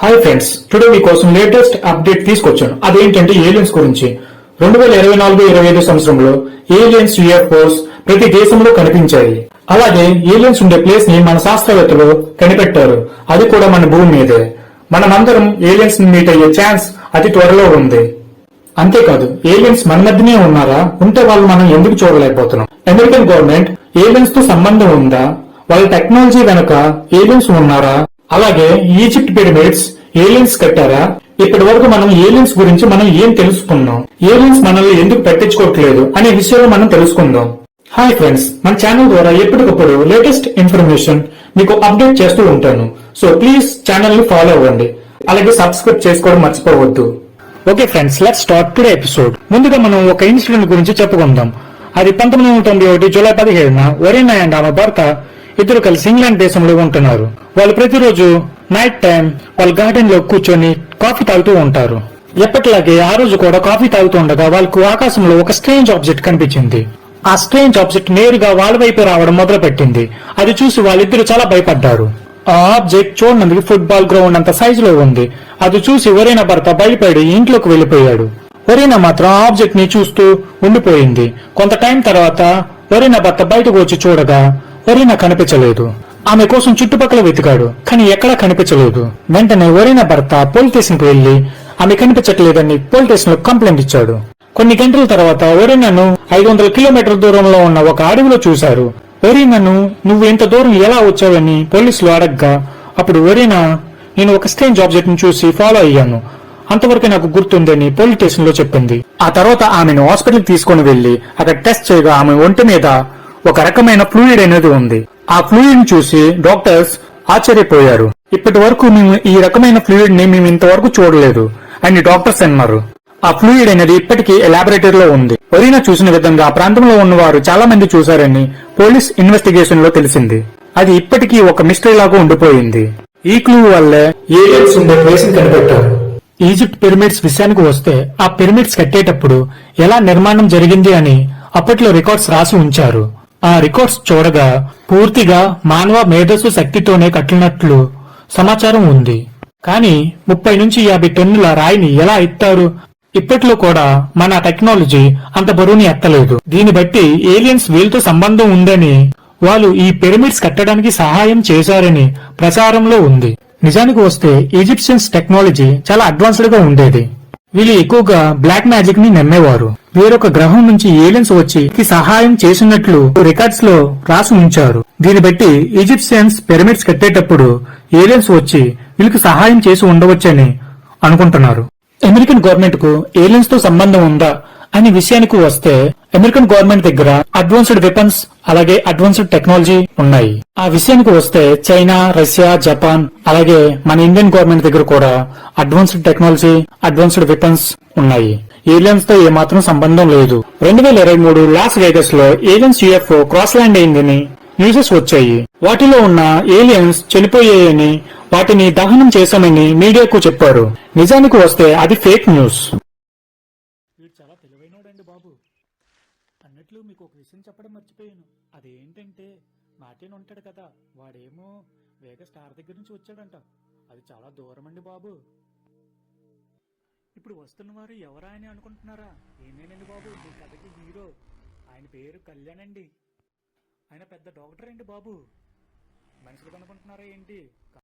Hi friends today మీకోసం latest update తీసుకొచ్చాను. అదేంటంటే ఏలియన్స్ గురించి. రెండు వేల ఇరవై నాలుగు ఇరవై ఐదు సంవత్సరంలో ఏలియన్స్ యుఎఫ్ఓస్ ప్రతి దేశంలో కనిపించాయి. అలాగే ఏలియన్స్ ఉండే ప్లేస్ని మన శాస్త్రవేత్తలు కనిపెట్టారు. అది కూడా మన భూమి మీదే. మనమందరం ఏలియన్స్ని మీట్ అయ్యే ఛాన్స్ అతి త్వరలో ఉంది. అంతేకాదు ఏలియన్స్ మన మధ్యనే ఉన్నారా? ఉంటే వాళ్ళు మనం ఎందుకు చూడలేకపోతున్నాం? అమెరికన్ గవర్నమెంట్ ఏలియన్స్తో సంబంధం ఉందా? వాళ్ళ టెక్నాలజీ వెనక ఏలియన్స్ ఉన్నారా? అలాగే ఈజిప్ట్ పిరమిడ్స్ ఏలియన్స్ కట్టారా? ఇప్పటి వరకు మనం ఏలియన్స్ గురించి మనం ఏం తెలుసుకుందాం ఏలియన్స్ మనల్ని ఎందుకు పట్టించుకోవట్లేదు అనే విషయాలు మనం తెలుసుకుందాం. హాయ్ ఫ్రెండ్స్ మన ఛానల్ ద్వారా ఎప్పటికప్పుడు లేటెస్ట్ ఇన్ఫర్మేషన్ మీకు అప్డేట్ చేస్తూ ఉంటాను. సో ప్లీజ్ ఛానల్ని ఫాలో అవ్వండి. అలాగే సబ్స్క్రైబ్ చేసుకోవడం మర్చిపోవద్దు. Okay friends let start today episode ముందుగా మనం ఒక ఇన్సిడెంట్ గురించి చెప్పుకుందాం. అది పంతొమ్మిది వందల తొంభై ఒకటి జూలై పదిహేడున వరీనా అండ్ ఆమె భర్త ఇద్దరు కలిసి ఇంగ్లాండ్ దేశంలో ఉంటున్నారు. వాళ్ళు ప్రతిరోజు నైట్ టైం వాళ్ళ గార్డెన్లో కూర్చొని కాఫీ తాగుతూ ఉంటారు. ఎప్పటిలాగే ఆ రోజు కూడా కాఫీ తాగుతూ ఉండగా వాళ్ళకు ఆకాశంలో ఒక స్ట్రేంజ్ ఆబ్జెక్ట్ కనిపించింది. ఆ స్ట్రేంజ్ ఆబ్జెక్ట్ నేరుగా వాళ్ళ వైపు రావడం మొదలు పెట్టింది అది చూసి వాళ్ళిద్దరు చాలా భయపడ్డారు. ఆ ఆబ్జెక్ట్ చూడనందుకు ఫుట్బాల్ గ్రౌండ్ అంత సైజులో ఉంది. అది చూసి వరీనా భర్త భయపడి ఇంట్లోకి వెళ్ళిపోయాడు వరీనా మాత్రం ఆ ఆబ్జెక్ట్ని చూస్తూ ఉండిపోయింది. కొంత టైం తర్వాత వరీనా భర్త బయటకు వచ్చి చూడగా వరీనా కనిపించలేదు. ఆమె కోసం చుట్టుపక్కల వెతికాడు కానీ ఎక్కడా కనిపించలేదు. వెంటనే వరీనా భర్త పోలీస్ స్టేషన్కు వెళ్ళి ఆమె కనిపించట్లేదని పోలీస్ స్టేషన్లో కంప్లైంట్ ఇచ్చాడు. కొన్ని గంటల తర్వాత వరీనాను ఐదు వందల కిలోమీటర్ల దూరంలో ఉన్న ఒక అడవిలో చూశారు. వరీనాను నువ్వు ఇంత దూరం ఎలా వచ్చావని పోలీసులు అడగ్గా అప్పుడు వరీనా నేను ఒక స్ట్రేంజ్ ఆబ్జెక్ట్ని చూసి ఫాలో అయ్యాను. అంతవరకు నాకు గుర్తుందని పోలీస్ స్టేషన్లో చెప్పింది. ఆ తర్వాత ఆమెను హాస్పిటల్ తీసుకుని వెళ్ళి అక్కడ టెస్ట్ చేయగా ఆమె ఒంటి మీద ఒక రకమైన ఫ్లూయిడ్ అనేది ఉంది. ఆ ఫ్లూయిడ్ చూసి డాక్టర్స్ ఆశ్చర్యపోయారు. ఇప్పటి వరకు మేము ఈ రకమైన ఫ్లూయిడ్ని మేము ఇంతవరకు చూడలేదు అని డాక్టర్స్ అన్నారు. ఆ ఫ్లూయిడ్ అనేది ఇప్పటికీ లాబొరేటరీలో ఉంది. ఒరీనా చూసిన విధంగా ఆ ప్రాంతంలో ఉన్నవారు చాలా మంది చూశారని పోలీస్ ఇన్వెస్టిగేషన్లో తెలిసింది. అది ఇప్పటికీ ఒక మిస్టరీ లాగా ఉండిపోయింది. ఈ క్లూ వల్లే ఏలియన్స్ ఉండే ప్లేస్ కనిపెట్టారు. ఈజిప్ట్ పిరమిడ్స్ విషయానికి వస్తే ఆ పిరమిడ్స్ కట్టేటప్పుడు ఎలా నిర్మాణం జరిగింది అని అప్పట్లో రికార్డ్స్ రాసి ఉంచారు. ఆ రికార్డ్స్ చూడగా పూర్తిగా మానవ మేధస్సు శక్తితోనే కట్టినట్లు సమాచారం ఉంది. కానీ ముప్పై నుంచి యాభై టన్నుల రాయిని ఎలా ఎత్తారు ఇప్పట్లో కూడా మన టెక్నాలజీ అంత బరువుని ఎత్తలేదు. దీన్ని బట్టి ఏలియన్స్ వీళ్ళతో సంబంధం ఉందని వాళ్ళు ఈ పిరమిడ్స్ కట్టడానికి సహాయం చేశారని ప్రచారంలో ఉంది. నిజానికి వస్తే ఈజిప్షియన్స్ టెక్నాలజీ చాలా అడ్వాన్స్డ్గా ఉండేది. వీళ్ళు ఎక్కువగా బ్లాక్ మ్యాజిక్ని నమ్మేవారు. వేరొక గ్రహం నుంచి ఏలియన్స్ వచ్చి సహాయం చేసినట్లు రికార్డ్స్లో రాసి ఉంచారు. దీన్ని బట్టి ఈజిప్షియన్స్ పిరమిడ్స్ కట్టేటప్పుడు ఏలియన్స్ వచ్చి వీళ్ళకి సహాయం చేసి ఉండవచ్చని అనుకుంటున్నారు. అమెరికన్ గవర్నమెంట్కు ఏలియన్స్తో సంబంధం ఉందా అనే విషయానికి వస్తే అమెరికన్ గవర్నమెంట్ దగ్గర అడ్వాన్స్డ్ వెపన్స్ అలాగే అడ్వాన్స్డ్ టెక్నాలజీ ఉన్నాయి. ఆ విషయానికి వస్తే చైనా రష్యా జపాన్ అలాగే మన ఇండియన్ గవర్నమెంట్ దగ్గర కూడా అడ్వాన్స్డ్ టెక్నాలజీ అడ్వాన్స్డ్ వెపన్స్ ఉన్నాయి. ఏలియన్స్తో ఏమాత్రం సంబంధం లేదు. రెండు వేల ఇరవై మూడు లాస్ వేగస్లో ఏలియన్స్ యుఎఫ్ఓ క్రాస్ ల్యాండ్ అయిందని న్యూసెస్ వచ్చాయి. వాటిలో ఉన్న ఏలియన్స్ చనిపోయాయని వాటిని దహనం చేశామని మీడియాకు చెప్పారు. నిజానికి వస్తే అది ఫేక్ న్యూస్ వీడు చాలా తెలివైనోడండి బాబు అన్నట్లు మీకు ఒక విషయం చెప్పడం మర్చిపోయాను. అదేంటంటే మార్టిన్ ఉంటాడు కదా వాడేమో వేగ స్టార్ దగ్గర నుంచి వచ్చాడంట. అది చాలా దూరం అండి బాబు. ఇప్పుడు వస్తున్నవారు ఎవరా అని అనుకుంటున్నారా? ఏమేనండి బాబు? మీ కథకి హీరో. ఆయన పేరు కళ్యాణ్ అండి. ఆయన పెద్ద డాక్టర్ అండి బాబు? మనుషులు కనుకుంటున్నారా ఏంటి?